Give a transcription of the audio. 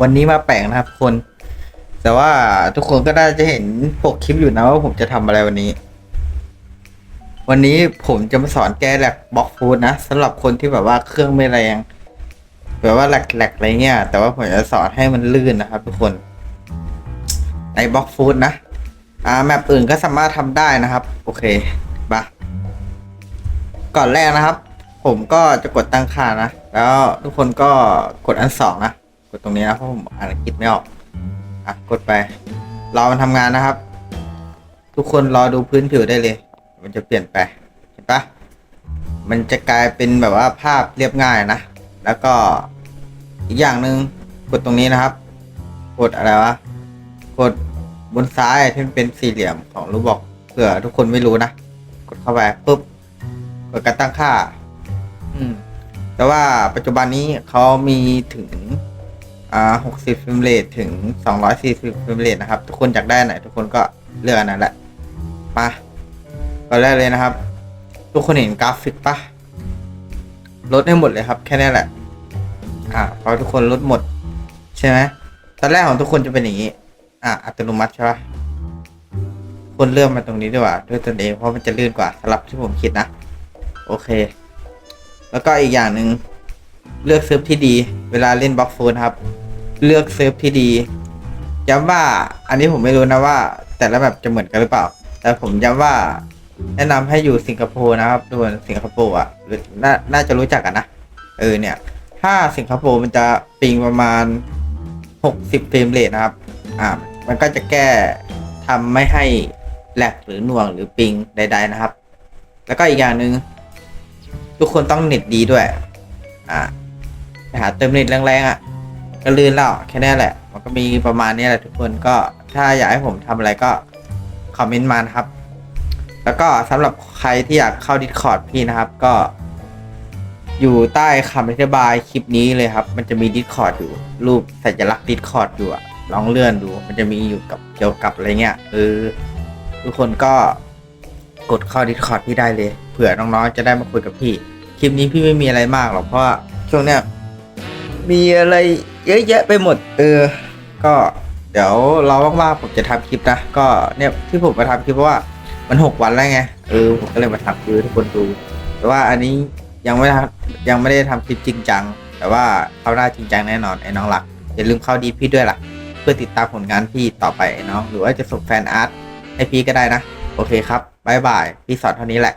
วันนี้มาแปลกนะครับทุกคน แต่ว่าทุกคนก็น่าจะเห็นปกคลิปอยู่นะว่าผมจะทำอะไรวันนี้ วันนี้ผมจะมาสอนแก้แหลกบล็อกฟูดนะสำหรับคนที่แบบว่าเครื่องไม่แรงแบบว่าแหลกๆอะไรเงี้ย แต่ว่าผมจะสอนให้มันลื่นนะครับ ทุกคน ในบล็อกฟูดนะ อ่าแมปอื่นก็สามารถทำได้นะครับ โอเคปะก่อนแรกนะครับผมก็จะกดตั้งค่านะ แล้วทุกคนก็กดอันสองนะ ดตรงนี้นะเพราะผมอ่านอังกฤษไม่ออกอะกดไปรอมันทำงานนะครับ ทุกคนรอดูพื้นผิวได้เลย มันจะเปลี่ยนไปเห็นปะมันจะกลายเป็นแบบว่าภาพเรียบง่ายนะ แล้วก็อีกอย่างหนึ่งกดตรงนี้นะครับ กดอะไรวะกดบนซ้ายที่มันเป็นสี่เหลี่ยมของรูปบอกเผื่อทุกคนไม่รู้นะ กดเข้าไปปุ๊บกดการตั้งค่า อืมแต่ว่าปัจจุบันนี้เขามีถึง อ่าหกสิบฟิล์มเรทถึงสองร้อยสี่สิบฟิล์มเรทนะครับ ทุกคนอยากได้ไหน ทุกคนก็เลือกอันนั้นแหละมาก่อนแรกเลยนะครับ ทุกคนเห็นกราฟิกปะลดให้หมดเลยครับ แค่นี้แหละ อ่าพอทุกคนลดหมด ใช่ไหมตอนแรกของทุกคนจะเป็นอย่างนี้ อ่าอัตโนมัติใช่ปะคนเลื่อนมาตรงนี้ดีกว่าด้วยตนเองเพราะมันจะลื่นกว่าสำหรับที่ผมคิดนะ โอเค แล้วก็อีกอย่างหนึ่งเลือกเซิร์ฟที่ดี เวลาเล่นบล็อกโฟนครับ เลือกเซิร์ฟที่ดีย้ำว่าอันนี้ผมไม่รู้นะว่า แต่ละแบบจะเหมือนกันหรือเปล่า แต่ผมย้ำว่า แนะนำให้อยู่สิงคโปร์นะครับดูสิงคโปร์อะหรือนน่าจะรู้จักกันนะเออเนี่ย ถ้าสิงคโปร์มันจะปิงประมาณ 60เฟรมเรทนะครับ อ่า มันก็จะแก้ทำไม่ให้แหลกหรือหน่วงหรือปิงใด ๆนะครับ แล้วก็อีกอย่างหนึ่งทุกคนต้องเน็ตดีด้วย อ่าหาเติมเน็ตแรงๆอะ ก็ลื่นแล้วแค่นี้แหละ มันก็มีประมาณนี้แหละทุกคนก็ถ้าอยากให้ผมทำอะไรก็คอมเมนต์มานะครับ แล้วก็สำหรับใครที่อยากเข้า Discord พี่นะครับก็ อยู่ใต้คำอธิบายคลิปนี้เลยครับ มันจะมี Discord อยู่ รูปสัญลักษณ์ Discord อยู่อะลองเลื่อนดู มันจะมีอยู่กับเกี่ยวกับอะไรเงี้ยเออทุกคนก็กดเข้า Discord พี่ได้เลยเผื่อน้องๆจะได้มาคุยกับพี่ คลิปนี้พี่ไม่มีอะไรมากหรอกเพราะว่าช่วงเนี้ยมีอะไร เยอะแยะไปหมด เออ ก็เดี๋ยวเราว่างๆผมจะทำคลิปนะ ก็เนี่ยที่ผมมาทำคลิปเพราะว่ามันหกวันแล้วไง เออผมก็เลยมาทำคลิปให้ทุกคนดู แต่ว่าอันนี้ยังไม่ยังไม่ได้ทำคลิปจริงจัง แต่ว่าเข้าได้จริงจังแน่นอนไอ้น้องหลักอย่าลืมเข้าดีพี่ด้วยล่ะ เพื่อติดตามผลงานพี่ต่อไปไอ้น้องหรือว่าจะส่งแฟนอาร์ตให้พี่ก็ได้นะ โอเคครับบายบาย พี่สอนเท่านี้แหละ